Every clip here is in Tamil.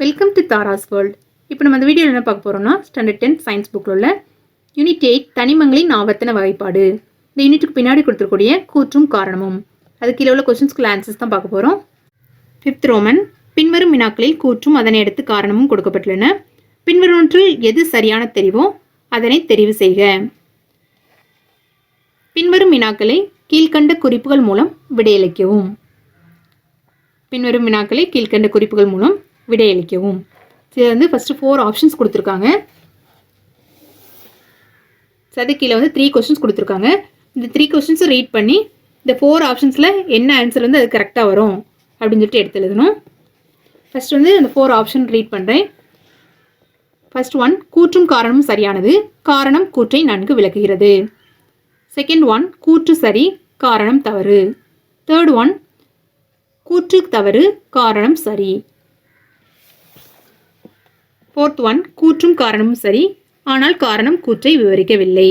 வெல்கம் டு தாராஸ் வேர்ல்ட் இப்போ நம்ம அந்த வீடியோவில் என்ன பார்க்க போகிறோம்னா ஸ்டாண்டர்ட் டென்த் சயின்ஸ் புக்கில் உள்ள யூனிட் எயிட் தனிமங்களின் ஆவர்த்தன வகைப்பாடு. இந்த யூனிட்டுக்கு பின்னாடி கொடுத்துருக்கூடிய கூற்றும் காரணமும். அது கீழே உள்ள கொஸ்டின்ஸ்க்குள்ள ஆன்சர்ஸ் தான் பார்க்க போகிறோம் ஃபிஃப்த் ரோமன் பின்வரும் வினாக்களில் கூற்றும் அதனை அடுத்து காரணமும் கொடுக்கப்பட்டுள்ளன. பின்வருவற்றில் எது சரியான தெரிவோ அதனை தெரிவு செய்க. பின்வரும் வினாக்களை கீழ்க்கண்ட குறிப்புகள் மூலம் விடையளிக்கவும். பின்வரும் வினாக்களை கீழ்க்கண்ட குறிப்புகள் மூலம் விடையளிக்கவும். இது வந்து ஃபஸ்ட்டு ஃபோர் ஆப்ஷன்ஸ் கொடுத்துருக்காங்க. So, வந்து த்ரீ கொஸ்டின்ஸ் கொடுத்துருக்காங்க. இந்த த்ரீ கொஸ்டின்ஸும் ரீட் பண்ணி இந்த ஃபோர் ஆப்ஷன்ஸில் என்ன ஆன்சர் வந்து அது கரெக்டாக வரும் அப்படின்னு சொல்லிட்டு எடுத்து எழுதணும். ஃபஸ்ட் வந்து அந்த ஃபோர் ஆப்ஷன் ரீட் பண்ணுறேன் ஃபர்ஸ்ட் ஒன் கூற்றும் காரணமும் சரியானது. காரணம் கூற்றை நன்கு விளக்குகிறது. செகண்ட் ஒன் கூற்று சரி காரணம் தவறு. தேர்ட் ஒன் கூற்று தவறு காரணம் சரி. ஃபோர்த் ஒன் கூற்றும் காரணமும் சரி ஆனால் காரணம் கூற்றை விவரிக்கவில்லை.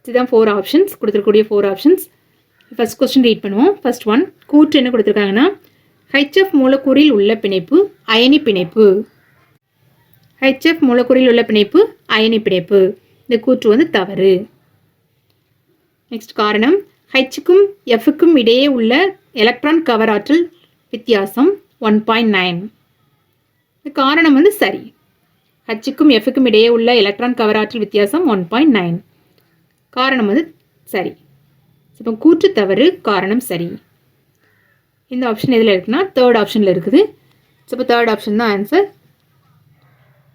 இதுதான் four options கொடுத்துருக்கூடிய four options first question read பண்ணுவோம். ஃபர்ஸ்ட் ஒன் கூற்று என்ன கொடுத்துருக்காங்கன்னா ஹெச்எஃப் மூலக்கூறில் உள்ள பிணைப்பு அயனி பிணைப்பு. ஹெச்எஃப் மூலக்கூறில் உள்ள பிணைப்பு அயனி பிணைப்பு. இந்த கூற்று வந்து தவறு. நெக்ஸ்ட் காரணம் ஹெச்சுக்கும் எஃப்க்கும் இடையே உள்ள எலக்ட்ரான் கவர் ஆற்றல் வித்தியாசம் ஒன் பாயிண்ட் நைன் காரணம் வந்து சரி. ஹச்சுக்கும் எஃப்க்கும் இடையே உள்ள எலக்ட்ரான் கவர் ஆற்றல் வித்தியாசம் ஒன் பாயிண்ட் நைன் காரணம் வந்து சரி. இப்போ கூற்று தவறு காரணம் சரி. இந்த ஆப்ஷன் எதில் இருக்குன்னா தேர்ட் ஆப்ஷனில் இருக்குது. ஸோ இப்போ தேர்ட் ஆப்ஷன் தான் ஆன்சர்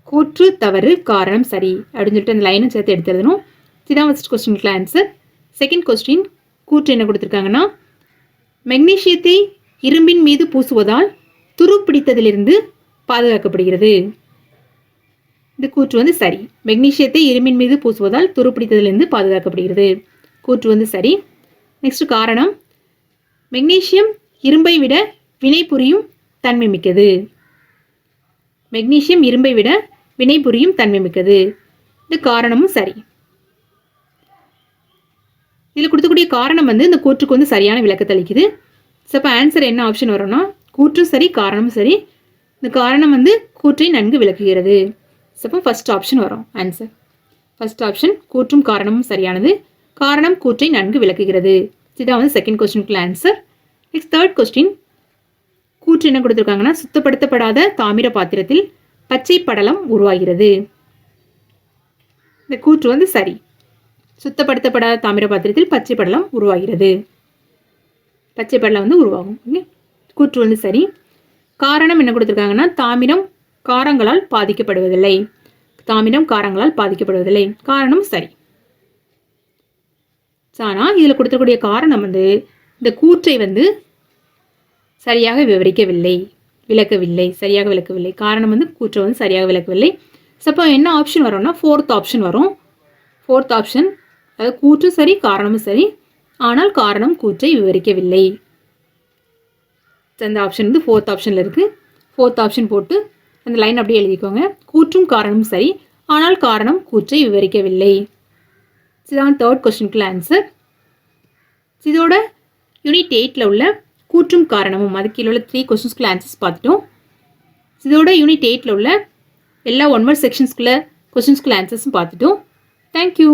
கூற்று தவறு காரணம் சரி அப்படின்னு சொல்லிட்டு அந்த லைனும் சேர்த்து எடுத்து எழுதணும். இதுதான் ஃபஸ்ட் கொஸ்டினுக்குள்ள ஆன்சர் செகண்ட் கொஸ்டின் கூற்று என்ன கொடுத்துருக்காங்கன்னா மெக்னீஷியத்தை இரும்பின் மீது பூசுவதால் துரு பிடித்ததிலிருந்து பாதுகாக்கப்படுகிறது. இந்த கூற்று வந்து சரி. மெக்னீஷியத்தை இரும்பின் மீது பூசுவதால் துருப்பிடித்ததிலிருந்து பாதுகாக்கப்படுகிறது. கூற்று வந்து சரி. நெக்ஸ்ட் காரணம். மெக்னீஷியம் இரும்பை விட வினை புரியும் தன்மை மிக்கது. மெக்னீஷியம் இரும்பை விட வினை புரியும் தன்மை மிக்கது. இந்த காரணமும் சரி. இதில் கொடுத்தக்கூடிய காரணம் வந்து இந்த கூற்றுக்கு வந்து சரியான விளக்கத்தை அளிக்குது. ஸோ அப்போ ஆன்சர் என்ன ஆப்ஷன் வரும்னா கூற்றும் சரி காரணமும் சரி. இந்த காரணம் வந்து கூற்றை நன்கு விளக்குகிறது. ஸோ அப்போ ஃபர்ஸ்ட் ஆப்ஷன் வரும். ஆன்சர் ஃபர்ஸ்ட் ஆப்ஷன் கூற்றும் காரணமும் சரியானது. காரணம் கூற்றை நன்கு விளக்குகிறது. இதுதான் வந்து செகண்ட் கொஸ்டினுக்குள்ள ஆன்சர் நெக்ஸ்ட் தேர்ட் கொஸ்டின் கூற்று என்ன கொடுத்துருக்காங்கன்னா சுத்தப்படுத்தப்படாத தாமிர பாத்திரத்தில் பச்சை படலம் உருவாகிறது. இந்த கூற்று வந்து சரி. சுத்தப்படுத்தப்படாத தாமிர பாத்திரத்தில் பச்சை படலம் உருவாகிறது. பச்சை படலம் வந்து உருவாகும். ஓகே கூற்று வந்து சரி. காரணம் என்ன கொடுத்துருக்காங்கன்னா தாமிரம் காரங்களால் பாதிக்கப்படுவதில்லை. தாமிரம் காரங்களால் பாதிக்கப்படுவதில்லை. காரணம் சரி. ஆனால் இதில் கொடுத்துக்கூடிய காரணம் வந்து இந்த கூற்றை வந்து சரியாக விவரிக்கவில்லை. விளக்கவில்லை. சரியாக விளக்கவில்லை. காரணம் வந்து கூற்றை வந்து சரியாக விளக்கவில்லை. சப்போ என்ன ஆப்ஷன் வரும்னா ஃபோர்த் ஆப்ஷன் வரும். ஃபோர்த் ஆப்ஷன் அதாவது கூற்றும் சரி காரணமும் சரி. ஆனால் காரணம் கூற்றை விவரிக்கவில்லை. அந்த ஆப்ஷன் வந்து ஃபோர்த் ஆப்ஷனில் இருக்குது ஃபோர்த் ஆப்ஷன் போட்டு அந்த லைன் அப்படியே எழுதிக்கோங்க. கூற்றும் காரணமும் சரி ஆனால் காரணம் கூற்றை விவரிக்கவில்லை. இதுதான் தேர்ட் கொஸ்டினுக்குள்ள ஆன்சர் இதோட யூனிட் எயிட்டில் உள்ள கூற்றும் காரணமும் அது கீழே உள்ள த்ரீ கொஸ்டின்ஸ்குள்ள ஆன்சர்ஸ் பார்த்துட்டோம். இதோட யூனிட் எயிட்டில் உள்ள எல்லா ஒன் வேர்ட் செக்ஷன்ஸ்குள்ள கொஸ்டின்ஸ்குள்ள ஆன்சர்ஸும் பார்த்துட்டோம். தேங்க்யூ